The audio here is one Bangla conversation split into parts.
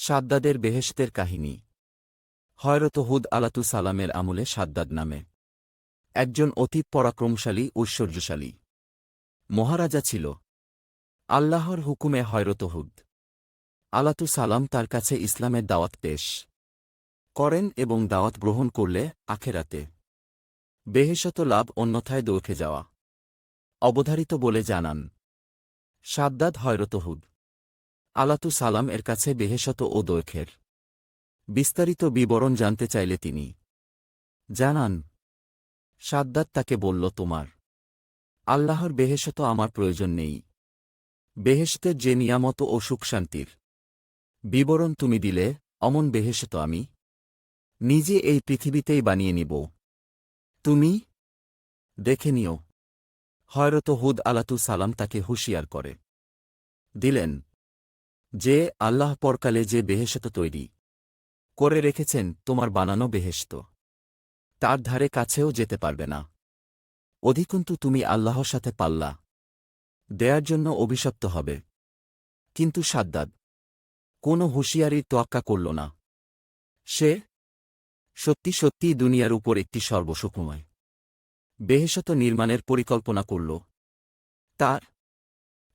সাদ্দাদের বেহেশতের কাহিনী। হয়রত হুদ আলাতু সালামের আমলে সাদ্দাদ নামে। একজন অতি পরাক্রমশালী, ঐশ্বর্যশালী। মহারাজা ছিল। আল্লাহর হুকুমে হয়রত হুদ আলাতু সালাম তার কাছে ইসলামের দাওয়াত পেশ করেন এবং দাওয়াত গ্রহণ করলে আখেরাতে বেহেশত লাভ অন্যথায় দৌড়ে যাওয়া। অবধারিত বলে জানান। সাদ্দাদ হয়রত হুদ আলাতু সালাম এর কাছে বেহেশত ও দৈর্ঘ্যের বিস্তারিত বিবরণ জানতে চাইলে তিনি জানান, সাদ্দাত তাকে বলল, তোমার আল্লাহর বেহেশত আমার প্রয়োজন নেই। বেহেশতের যে নিয়ামত ও সুখশান্তির বিবরণ তুমি দিলে, অমন বেহেশত আমি নিজে এই পৃথিবীতেই বানিয়ে নিব। তুমি দেখে নিও, হয়রত হুদ আলাতু সালাম তাকে হুঁশিয়ার করে দিলেন। যে আল্লাহ পরকালে যে বেহেশত তৈরি করে রেখেছেন, তোমার বানানো বেহেশত। তার ধারে কাছেও যেতে পারবে না। অধিকন্তু তুমি আল্লাহর সাথে পাল্লা। দেয়ার জন্য অভিশপ্ত হবে। কিন্তু সাদ্দাদ কোনো হুঁশিয়ারির তোয়াক্কা করল না। সে সত্যি সত্যিই দুনিয়ার উপর একটি সর্বসুখময় বেহেশত নির্মাণের পরিকল্পনা করল। তার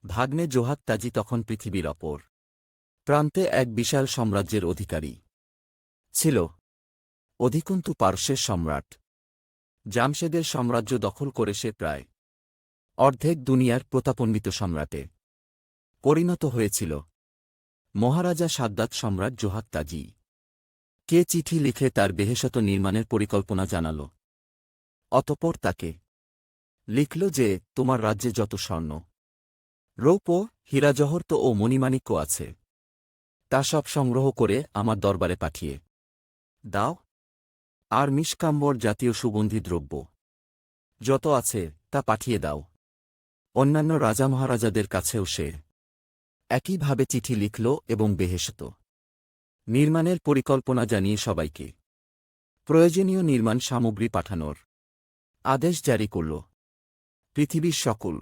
ভাগ্নে জোহাত তাজি তখন পৃথিবীর অপর প্রান্তে এক বিশাল সাম্রাজ্যের অধিকারী ছিল। অধিকন্তু পার্শ্বের সম্রাট। জামশেদের সাম্রাজ্য দখল করে সে প্রায় অর্ধেক দুনিয়ার প্রতাপন্বিত সম্রাটে পরিণত হয়েছিল। মহারাজা সাদ্দাত সম্রাট জোহাত তাজি। কে চিঠি লিখে তার বেহেশত নির্মাণের পরিকল্পনা জানাল? অতপর তাকে লিখল যে, তোমার রাজ্যে যত স্বর্ণ রৌপ হীরাজহর্ত ও মণিমাণিক্য আছে। তা সব সংগ্রহ করে আমার দরবারে পাঠিয়ে। দাও। আর মিষ্কাম্বর জাতীয় সুগন্ধি দ্রব্য। যত আছে, তা পাঠিয়ে দাও। অন্যান্য রাজা মহারাজাদের কাছেও সে। একইভাবে চিঠি লিখল এবং বেহেশত। নির্মাণের পরিকল্পনা জানিয়ে সবাইকে। প্রয়োজনীয় নির্মাণ সামগ্রী পাঠানোর। আদেশ জারি করল। পৃথিবীর সকল।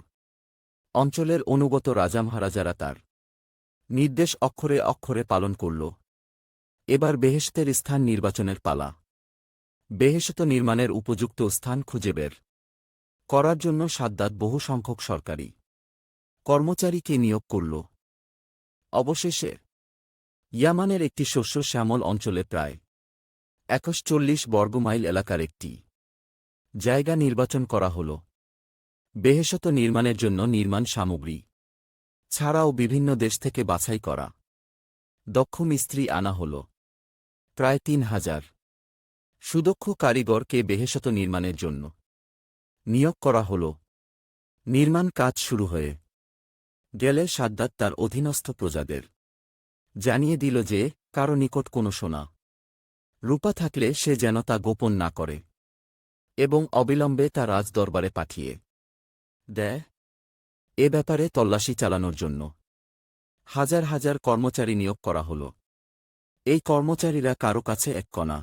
অঞ্চলের অনুগত রাজা মহারাজারা তার নির্দেশ অক্ষরে অক্ষরে পালন করল। এবার বেহেশতের স্থান নির্বাচনের পালা। বেহেশত নির্মাণের উপযুক্ত স্থান খুঁজে বের। করার জন্য সাদ্দাত বহু সংখ্যক সরকারি কর্মচারীকে নিয়োগ করল। অবশেষে ইয়ামানের একটি শস্য শ্যামল অঞ্চলে প্রায় একশ চল্লিশ বর্গমাইল এলাকার একটি জায়গা নির্বাচন করা হল। বেহেশত নির্মাণের জন্য নির্মাণ সামগ্রী ছাড়াও বিভিন্ন দেশ থেকে বাছাই করা। দক্ষ মিস্ত্রি আনা হল। প্রায় তিন হাজার। সুদক্ষ কারিগরকে বেহেশত নির্মাণের জন্য। নিয়োগ করা হল। নির্মাণ কাজ শুরু হয়ে গেলে সাদ্দাত তার অধীনস্থ প্রজাদের জানিয়ে দিল যে, কারও নিকট কোনো সোনা, রূপা থাকলে সে যেন তা গোপন না করে এবং অবিলম্বে তা রাজদরবারে পাঠিয়ে দেয়। এ ব্যাপারে তল্লাশি চালানোর জন্য। হাজার হাজার কর্মচারী নিয়োগ করা হল। এই কর্মচারীরা কারও কাছে এক কণা।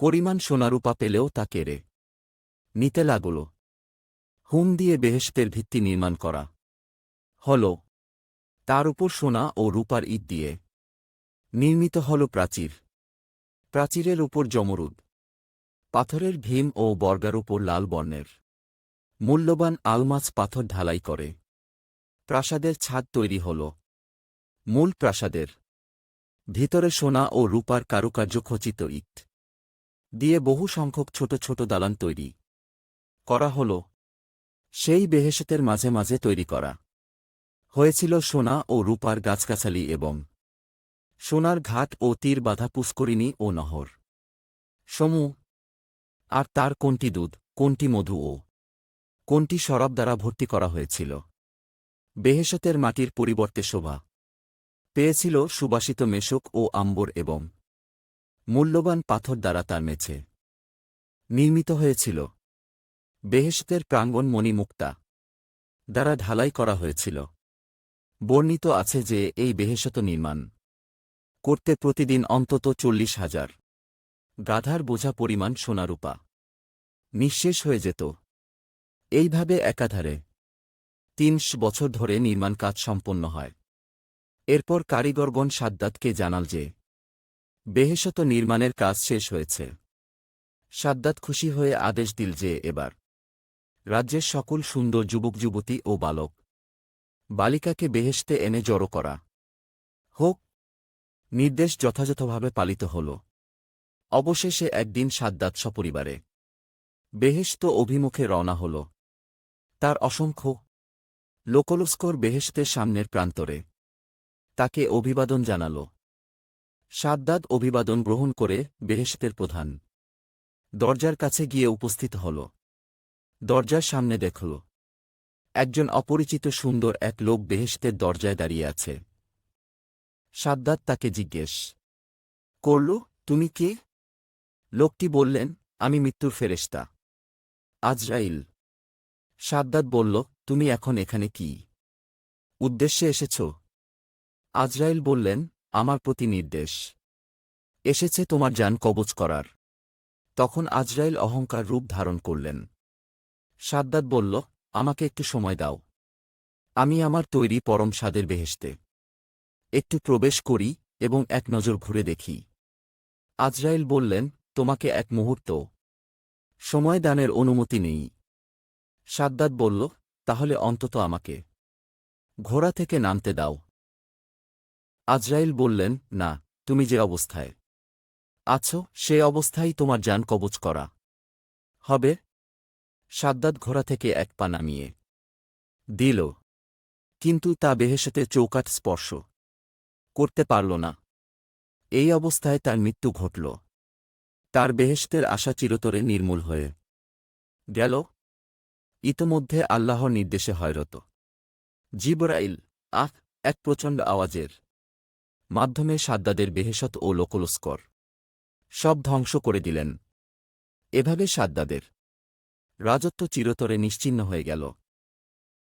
পরিমাণ সোনারূপা পেলেও তা কেড়ে নিতে লাগল। হুম দিয়ে বেহেশতের ভিত্তি নির্মাণ করা হল। তার উপর সোনা ও রূপার ঈদ দিয়ে নির্মিত হল প্রাচীর। প্রাচীরের উপর জমরুদ পাথরের ভীম ও বর্গার উপর লাল বর্ণের মূল্যবান আলমাছ পাথর ঢালাই করে। প্রাসাদের ছাদ তৈরি হল। মূল প্রাসাদের। ভিতরে সোনা ও রূপার কারুকার্য খচিত ইট। দিয়ে বহু সংখ্যক ছোট ছোট দালান তৈরি। করা হল। সেই বেহেশতের মাঝে মাঝে তৈরি করা। হয়েছিল সোনা ও রূপার গাছগাছালি এবং সোনার ঘাট ও তীর বাঁধা পুষ্করিণী ও নহর। সমু, আর তার কোনটি দুধ, কোনটি মধু ও কোনটি শরাব দ্বারা ভর্তি করা হয়েছিল? বেহেশতের মাটির পরিবর্তে শোভা। পেয়েছিল সুবাসিত মেশক ও আম্বর এবং মূল্যবান পাথর দ্বারা তার মেছে নির্মিত হয়েছিল। বেহেশতের প্রাঙ্গণ মণিমুক্তা দ্বারা ঢালাই করা হয়েছিল। বর্ণিত আছে যে এই বেহেশত নির্মাণ করতে প্রতিদিন অন্তত চল্লিশ হাজার গাধার বোঝা পরিমাণ সোনারূপা নিঃশেষ হয়ে যেত। এইভাবে একাধারে তিনশ বছর ধরে নির্মাণ কাজ সম্পন্ন হয়। এরপর কারিগরগণ সাদ্দাতকে জানাল যে, বেহেশত নির্মাণের কাজ শেষ হয়েছে। সাদ্দাত খুশি হয়ে আদেশ দিল যে, এবার রাজ্যের সকল সুন্দর যুবক, যুবতী ও বালক বালিকাকে বেহেশতে এনে জড়ো করা হোক, নির্দেশ যথাযথভাবে পালিত হল। অবশেষে একদিন সাদ্দাত সপরিবারে বেহেশত অভিমুখে রওনা হল। তার অসংখ্য লোকলস্কর বেহেশতের সামনের প্রান্তরে। তাকে অভিবাদন জানাল। সাদ্দাত অভিবাদন গ্রহণ করে বেহেশতের প্রধান। দরজার কাছে গিয়ে উপস্থিত হল। দরজার সামনে দেখল। একজন অপরিচিত সুন্দর এক লোক বেহেশতের দরজায় দাঁড়িয়ে আছে। সাদ্দাত তাকে জিজ্ঞেস, করল, তুমি কে? লোকটি বললেন, আমি মৃত্যুর ফেরেশতা, আজরাইল। সাদ্দাত বলল, তুমি এখন এখানে কি উদ্দেশ্যে এসেছ? আজরাইল বললেন, আমার প্রতি নির্দেশ। এসেছে তোমার যান কবচ করার। তখন আজরাইল অহংকার রূপ ধারণ করলেন। সাদ্দাত বলল, আমাকে একটু সময় দাও। আমি আমার তৈরি পরম স্বাদের বেহেশতে। একটু প্রবেশ করি এবং এক নজর ঘুরে দেখি। আজরাইল বললেন, তোমাকে এক মুহূর্ত। সময় দানের অনুমতি নেই। সাদ্দাত বলল, তাহলে অন্তত আমাকে ঘোড়া থেকে নামতে দাও। আজরাইল বললেন, না, তুমি যে অবস্থায় আছো, সে অবস্থায় তোমার যান কবচ করা হবে। সাদ্দাত ঘোড়া থেকে এক পা নামিয়ে দিল, কিন্তু তা বেহেশতে চৌকাট স্পর্শ করতে পারল না। এই অবস্থায় তার মৃত্যু ঘটল। তার বেহেশতের আশা চিরতরে নির্মূল হয়ে গেল। ইতোমধ্যে আল্লাহর নির্দেশে হয়রত জিবরাইল, আহ, এক প্রচণ্ড আওয়াজের মাধ্যমে সাদ্দাদের বেহেসত ও লোকলস্কর সব ধ্বংস করে দিলেন। এভাবে সাদ্দাদের রাজত্ব চিরতরে নিশ্চিন্ন হয়ে গেল।